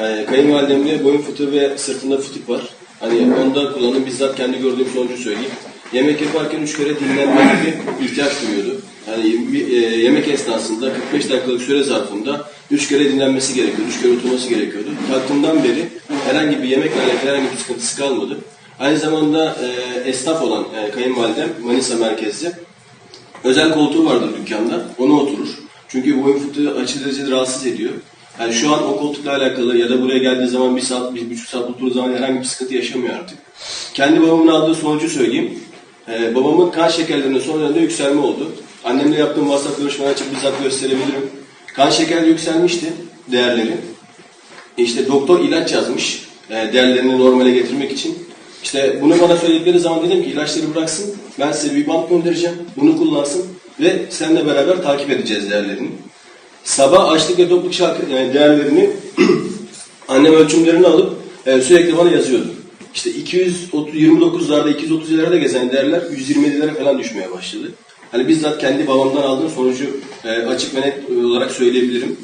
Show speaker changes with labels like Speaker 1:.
Speaker 1: Ee, kayınvalidemde boyun fıtığı ve sırtında fıtık var. Hani onda kullanım bizzat kendi gördüğüm sonucu söyleyeyim. Yemek yaparken üç kere dinlenme gibi ihtiyaç duyuyordu. Yani bir, e, yemek esnasında 45 dakikalık süre zarfında üç kere dinlenmesi gerekiyordu, üç kere oturması gerekiyordu. Kalktığımdan beri herhangi bir yemekle alakalı herhangi bir sıkıntısı kalmadı. Aynı zamanda e, esnaf olan e, kayınvalidem Manisa merkezli. Özel koltuğu vardır dükkanda. Ona oturur. Çünkü boyun fıtığı aşırı derecede rahatsız ediyor. Yani şu an o koltukla alakalı ya da buraya geldiği zaman bir saat, bir buçuk saat oturduğu zaman herhangi bir sıkıntı yaşamıyor artık. Kendi babamın aldığı sonucu söyleyeyim. Ee, babamın kan şekerlerinde son dönemde yükselme oldu. Annemle yaptığım WhatsApp görüşmeler açıp bizzat gösterebilirim. Kan şeker yükselmişti değerleri. İşte doktor ilaç yazmış e, değerlerini normale getirmek için. İşte bunu bana söyledikleri zaman dedim ki ilaçları bıraksın. Ben size bir bant göndereceğim. Bunu kullansın ve seninle beraber takip edeceğiz değerlerini. Sabah açlık ve tokluk şarkı yani değerlerini annem ölçümlerini alıp e, sürekli bana yazıyordu. İşte 229'larda 230'larda gezen değerler 127'lere falan düşmeye başladı. Hani bizzat kendi babamdan aldığım sonucu e, açık ve net olarak söyleyebilirim.